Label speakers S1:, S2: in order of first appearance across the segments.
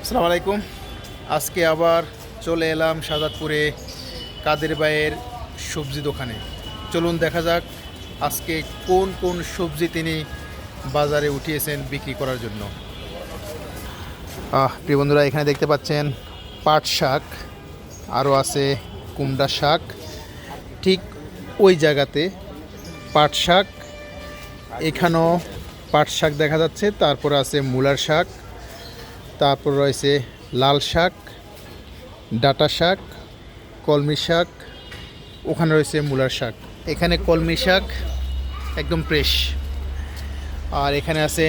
S1: আসসালামু আলাইকুম। আজকে আবার চলে এলাম সাদাতপুরে কাদের ভাইয়ের সবজি দোকানে। চলুন দেখা যাক আজকে কোন কোন সবজি তিনি বাজারে উঠিয়েছেন বিক্রি করার জন্য। আহ, প্রিয় বন্ধুরা, এখানে দেখতে পাচ্ছেন পাট শাক, আরও আছে কুমড়া শাক। ঠিক ওই জায়গাতে পাট শাক, এখানেও পাট শাক দেখা যাচ্ছে, তারপর আছে মূলার শাক। তারপর রয়েছে লাল শাক ডাটা শাক কলমি শাক ওখানে রয়েছে মূলার শাক। এখানে কলমি শাক একদম ফ্রেশ আর এখানে আছে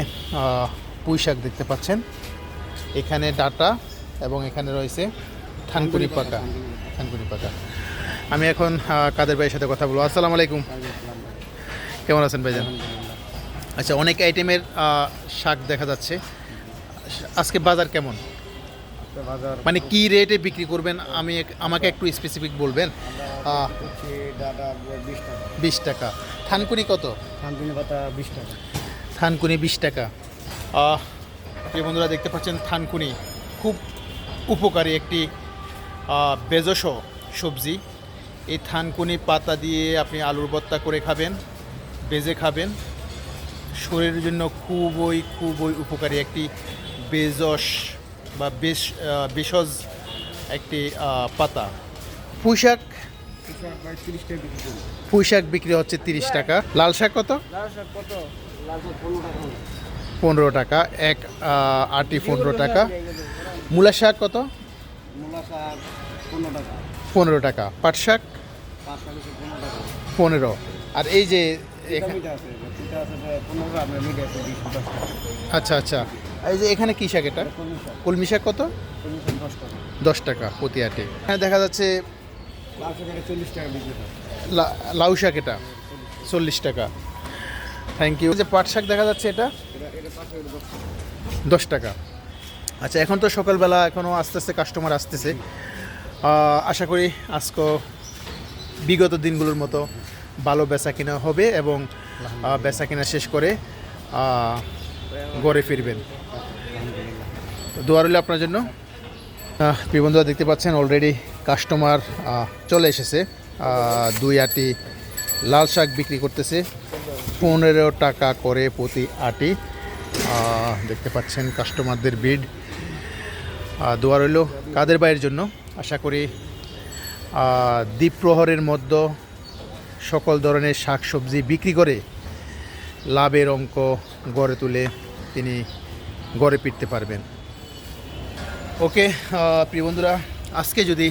S1: পুঁই শাক দেখতে পাচ্ছেন। এখানে ডাটা এবং এখানে রয়েছে থানকুনি পাকা। থানকুনি পাকা। আমি এখন কাদের ভাইয়ের সাথে কথা বলব। আসসালামু আলাইকুম। কেমন আছেন ভাইজান? আচ্ছা অনেক আইটেমের শাক দেখা যাচ্ছে। আজকে বাজার কেমন? মানে কি রেটে বিক্রি করবেন? আমি আমাকে একটু স্পেসিফিক বলবেন।
S2: বিশ টাকা।
S1: থানকুনি কত?
S2: থানকুনি পাতা বিশ টাকা।
S1: থানকুনি বিশ টাকা। প্রিয় বন্ধুরা দেখতে পাচ্ছেন থানকুনি খুব উপকারী একটি বেজস সবজি। এই থানকুনি পাতা দিয়ে আপনি আলুর ভর্তা করে খাবেন বেজে খাবেন। শরীরের জন্য খুবই খুবই উপকারী একটি বেজস বা বেশ ভেষজ একটি পাতা। পুঁইশাক? পুঁইশাক বিক্রি হচ্ছে তিরিশ টাকা। লাল শাক কত?
S2: পনেরো টাকা।
S1: এক আটি পনেরো টাকা। মূলা শাক কত?
S2: পনেরো টাকা।
S1: পাট শাক?
S2: পনেরো।
S1: আর এই যে আচ্ছা আচ্ছা। এই যে এখানে কী শাক এটা?
S2: কলমি শাক
S1: কত?
S2: দশ টাকা
S1: প্রতি আটে। এখানে দেখা যাচ্ছে লাউ শাক এটা, চল্লিশ টাকা। থ্যাংক ইউ যে পাট শাক দেখা যাচ্ছে এটা?
S2: দশ টাকা।
S1: আচ্ছা এখন তো সকালবেলা এখনও আস্তে আস্তে কাস্টমার আসতেছে। আশা করি আজকে বিগত দিনগুলোর মতো ভালো বেচা কিনা হবে এবং বেচা কিনা শেষ করে গড়ে ফিরবেন। দোয়া রইল আপনার জন্য। প্রিয় বন্ধুরা দেখতে পাচ্ছেন অলরেডি কাস্টমার চলে এসেছে। দুই আটি লাল শাক বিক্রি করতেছে। পনেরো টাকা করে প্রতি আটি। দেখতে পাচ্ছেন কাস্টমারদের ভিড় আহ, দোয়া রইল কাদের বাইয়ের জন্য। আশা করি আহ, দ্বীপ প্রহরের মধ্যে সকল ধরনের শাকসবজি বিক্রি করে লাভের অঙ্ক গড়ে তুলে তিনি গড়ে পিটতে পারবেন। ওকে প্রিয় বন্ধুরা আজকে যদি